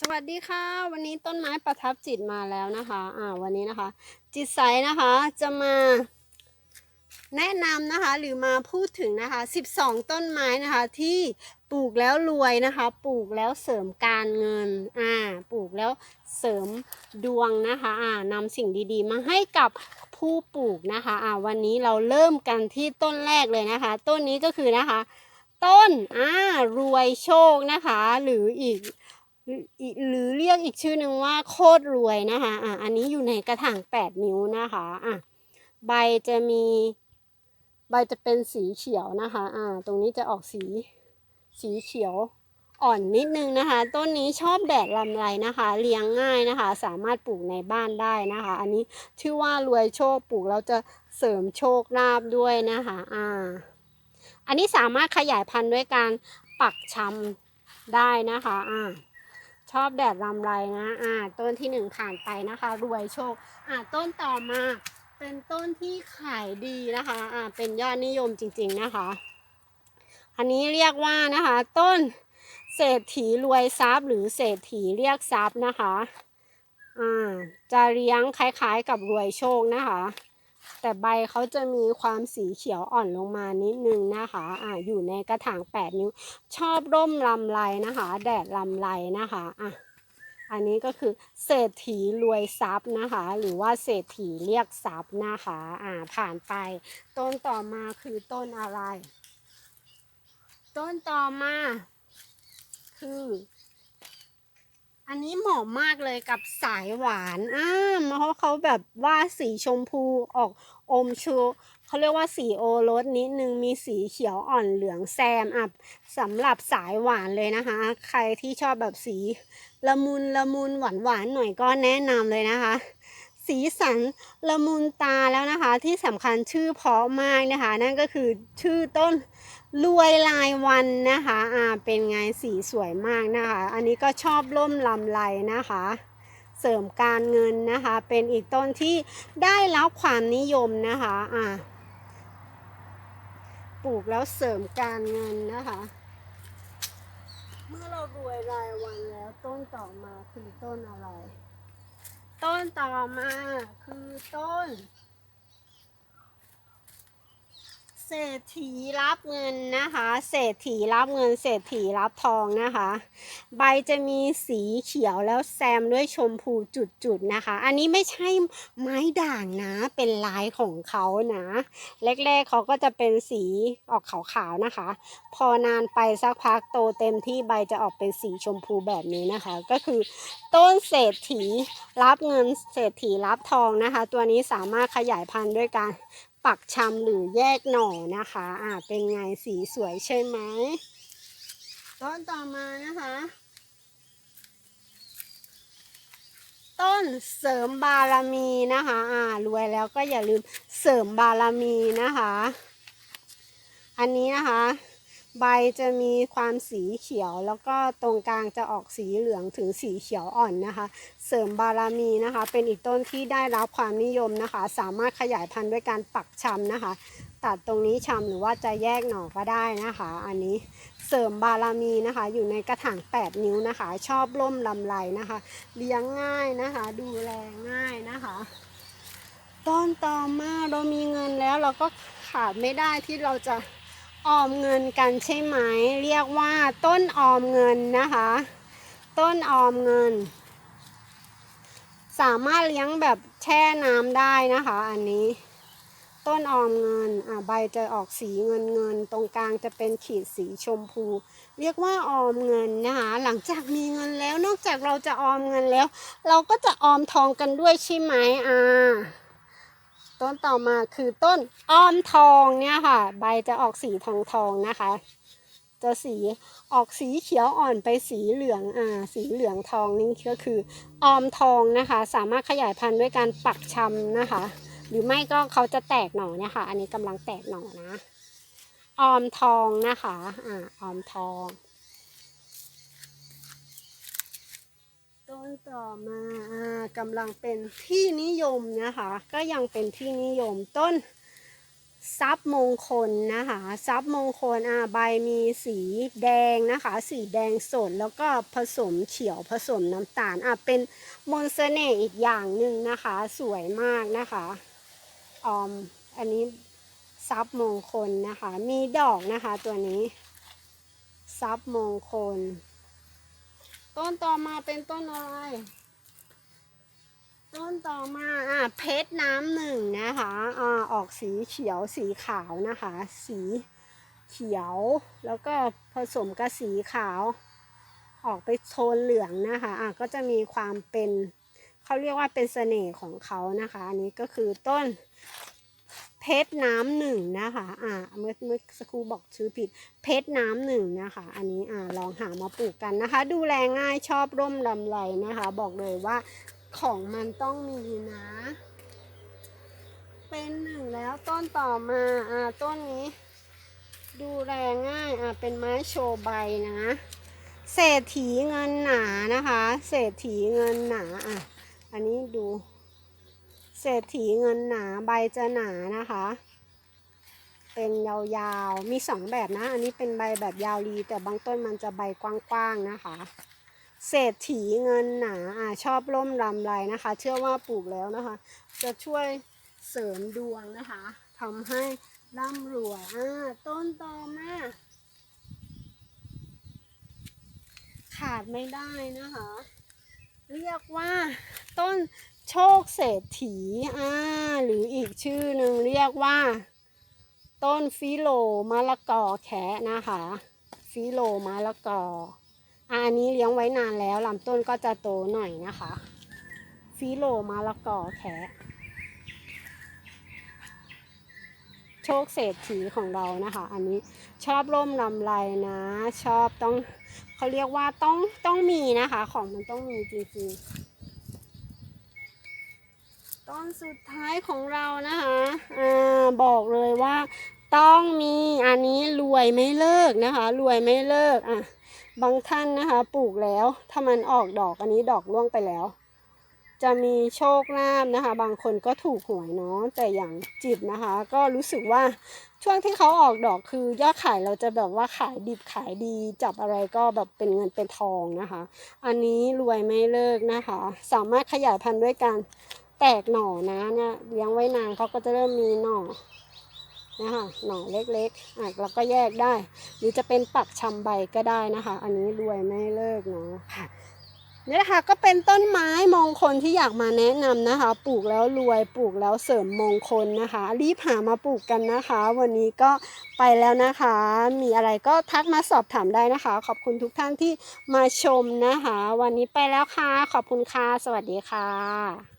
สวัสดีค่ะ วันนี้ต้นไม้ประทับจิตมาแล้วนะคะอ่าวันนี้นะคะ จิตใสนะคะจะมาแนะนำนะคะหรือมาพูดถึงนะคะ 12 ต้นไม้นะคะที่ปลูกแล้วรวยนะคะ ปลูกแล้วเสริมการเงินอ่าปลูกแล้วเสริมดวงนะคะอ่านำสิ่งดีๆ มาให้กับผู้ปลูกนะคะอ่าวันนี้เราเริ่มกันที่ต้นแรกเลยนะคะ ต้นนี้ก็คือนะคะ ต้นอ่ารวยโชคนะคะ หรืออีก หรือเรียกอีกชื่อหนึ่งว่าโคตรรวยนะคะอะอันนี้อยู่ในกระถางแปดนิ้วนะคะอะใบจะมี ใบจะเป็นสีเขียวนะคะอ่าตรงนี้จะออกสีสีเขียวอ่อนนิดนึงนะคะ ต้นนี้ชอบแดดลำไรนะคะ เลี้ยงง่ายนะคะ สามารถปลูกในบ้านได้นะคะ อันนี้ชื่อว่ารวยโชคปลูกแล้วจะเสริมโชคลาภด้วยนะคะอ่าอันนี้สามารถขยายพันธุ์ด้วยการปักชำได้นะคะอ่า ชอบแดดรำไรนะอ่าต้นที่หนึ่งผ่านไปนะคะ รวยโชคอ่าต้นต่อมา เป็นต้นที่ขายดีนะคะอ่าเป็นยอดนิยมจริง ๆนะคะ อันนี้เรียกว่านะคะ ต้นเศรษฐีรวยทรัพย์หรือเศรษฐีเรียกทรัพย์นะคะอ่าจะเลี้ยงคล้ายๆกับรวยโชคนะคะ แต่ใบเขาจะมีความสีเขียวอ่อนลงมานิดนึงนะคะอ่าอยู่ในกระถางแปดนิ้ว ชอบร่มลำไรนะคะ แดดลำไรนะคะอะอันนี้ก็คือเศรษฐีรวยทรัพย์นะคะ หรือว่าเศรษฐีเรียกทรัพย์นะคะอ่าผ่านไป ต้นต่อมาคือต้นอะไร ต้นต่อมา คือ อันนี้เหมาะมากเลยกับสายหวานอ่าเพราะเขาแบบว่าสีชมพูออกอมชูเขาเรียกว่าสีโอรสนิดนึงมีสีเขียวอ่อนเหลืองแซมอะสำหรับสายหวานเลยนะคะ ใครที่ชอบแบบสีละมุนละมุนหวานหวานๆหน่อยก็แนะนำเลยนะคะ สีสันละมุนตาแล้วนะคะ ที่สำคัญชื่อเพราะมากนะคะ นั่นก็คือชื่อต้น รวยลายวันนะคะอ่าเป็นไงสีสวยมากนะคะ อันนี้ก็ชอบร่มลำไรนะคะ เสริมการเงินนะคะ เป็นอีกต้นที่ได้รับความนิยมนะคะอ่าปลูกแล้วเสริมการเงินนะคะ เมื่อเรารวยรายวันแล้วต้นต่อมาคือต้นอะไร ต้นต่อมาคือต้น เศรษฐีรับเงินนะคะ เศรษฐีรับเงิน เศรษฐีรับทองนะคะ ใบจะมีสีเขียวแล้วแซมด้วยชมพูจุดๆนะคะ อันนี้ไม่ใช่ไม้ด่างนะ เป็นลายของเขานะ แรกๆเขาก็จะเป็นสีออกขาวๆนะคะ พอนานไปสักพักโตเต็มที่ใบจะออกเป็นสีชมพูแบบนี้นะคะ ก็คือ ต้นเศรษฐีรับเงิน เศรษฐีรับทองนะคะ ตัวนี้สามารถขยายพันธุ์ด้วยการ ปักชำหรือแยกหน่อนะคะ อ่า เป็นไงสีสวยใช่ไหม ต้นต่อมานะคะ ต้นเสริมบารมีนะคะ อ่า รวยแล้วก็อย่าลืมเสริมบารมีนะคะ อันนี้นะคะ ใบจะมีความสีเขียว แล้วก็ตรงกลางจะออกสีเหลืองถึงสีเขียวอ่อนนะคะ เสริมบารมีนะคะ เป็นอีกต้นที่ได้รับความนิยมนะคะ สามารถขยายพันธุ์ด้วยการปักชำนะคะ ตัดตรงนี้ชำหรือว่าจะแยกหน่อก็ได้นะคะ อันนี้เสริมบารมีนะคะ อยู่ในกระถาง 8 นิ้วนะคะ ชอบร่มลำไรนะคะ เลี้ยงง่ายนะคะ ดูแลง่ายนะคะต้นต่อมาเรามีเงินแล้วเราก็ขาดไม่ได้ที่เราจะ ออมเงินกันใช่ไหมเรียกว่าต้นออมเงินนะคะ ต้นออมเงิน สามารถเลี้ยงแบบแช่น้ำได้นะคะ อันนี้ ต้นออมเงินอะใบจะออกสีเงินเงิน ตรงกลางจะเป็นขีดสีชมพู เรียกว่าออมเงินนะคะหลังจากมีเงินแล้วนอกจากเราจะออมเงินแล้ว เราก็จะออมทองกันด้วยใช่ไหมอ่า ต้นต่อมาคือต้นอ้อมทองเนี่ยค่ะ ใบจะออกสีทองทองนะคะ จะสีออกสีเขียวอ่อนไปสีเหลืองอ่าสีเหลืองทองนี่ก็คือออมทองนะคะ สามารถขยายพันธุ์ด้วยการปักชำนะคะ หรือไม่ก็เขาจะแตกหน่อเนี่ยค่ะ อันนี้กำลังแตกหน่อนะออมทองนะคะอ่าออมทอง ต่อมาอ่ากำลังเป็นที่นิยมนะคะ ก็ยังเป็นที่นิยมต้นทรัพย์มงคลนะคะทรัพย์มงคลอ่าใบมีสีแดงนะคะ สีแดงสดแล้วก็ผสมเขียวผสมน้ำตาลอะเป็นมนต์เสน่ห์อีกอย่างหนึ่งนะคะ สวยมากนะคะออมอันนี้ทรัพย์มงคลนะคะ มีดอกนะคะตัวนี้ทรัพย์มงคล ต้นต่อมาเป็นต้นอะไร ต้นต่อมาอะเพชรน้ำหนึ่งนะคะอ่าออกสีเขียวสีขาวนะคะ สีเขียวแล้วก็ผสมกับสีขาว ออกไปโทนเหลืองนะคะอะก็จะมีความเป็นเขาเรียกว่าเป็นเสน่ห์ของเขานะคะ อันนี้ก็คือต้น เพชรน้ำหนึ่งนะคะ อ่า เมื่อเมื่อสักครู่บอกชื่อผิด เพชรน้ำหนึ่งนะคะ อันนี้อ่าลองหามาปลูกกันนะคะ ดูแลง่ายชอบร่มลำไรนะคะ บอกเลยว่าของมันต้องมีนะ เป็นหนึ่งแล้วต้นต่อมา อ่า ต้นนี้ ดูแลง่าย อ่า เป็นไม้โชว์ใบนะ เศรษฐีเงินหนานะคะ เศรษฐีเงินหนา อะ อันนี้ดู ศรษฐีเงินหนาใบจะหนานะคะ เป็นยาวๆ มีสองแบบนะ อันนี้เป็นใบแบบยาวรีแต่บางต้นมันจะใบกว้างๆนะคะ เศรษฐีเงินหนาอะชอบร่มรำไรนะคะ เชื่อว่าปลูกแล้วนะคะ จะช่วยเสริมดวงนะคะทำให้ร่ำรวยอ่าต้นต่อมาขาดไม่ได้นะคะ เรียกว่าต้น โชคเศรษฐีอ่าหรืออีกชื่อหนึ่งเรียกว่า ต้นฟิโลมะละกอแคะนะคะ ฟิโลมะละกออันนี้เลี้ยงไว้นานแล้วลำต้นก็จะโตหน่อยนะคะ ฟิโลมะละกอแคะโชคเศรษฐีของเรานะคะ อันนี้ชอบร่มลำไรนะ ชอบต้องเขาเรียกว่าต้องต้องมีนะคะ ของมันต้องมีจริงๆ ต้นสุดท้ายของเรานะคะอ่าบอกเลยว่าต้องมีอันนี้รวยไม่เลิกนะคะ รวยไม่เลิกอะบางท่านนะคะ ปลูกแล้ว ถ้ามันออกดอกอันนี้ดอกร่วงไปแล้ว จะมีโชคลาภนะคะ บางคนก็ถูกหวยเนาะแต่อย่างจิบนะคะ ก็รู้สึกว่าช่วงที่เขาออกดอกคือยอดขายเราจะแบบว่าขายดิบขายดี จับอะไรก็แบบเป็นเงินเป็นทองนะคะ อันนี้รวยไม่เลิกนะคะ สามารถขยายพันธุ์ด้วยการ แตกหน่อนะเนี่ยเลี้ยงไว้นานเขาก็จะเริ่มมีหน่อนะคะหน่อเล็กๆอะเราก็แยกได้ หรือจะเป็นปักชำใบก็ได้นะคะ อันนี้รวยไม่เลิกเนาะค่ะนี่นะคะก็เป็นต้นไม้มงคลที่อยากมาแนะนำนะคะ ปลูกแล้วรวยปลูกแล้วเสริมมงคลนะคะ รีบหามาปลูกกันนะคะ วันนี้ก็ไปแล้วนะคะ มีอะไรก็ทักมาสอบถามได้นะคะ ขอบคุณทุกท่านที่มาชมนะคะ วันนี้ไปแล้วค่ะ ขอบคุณค่ะ สวัสดีค่ะ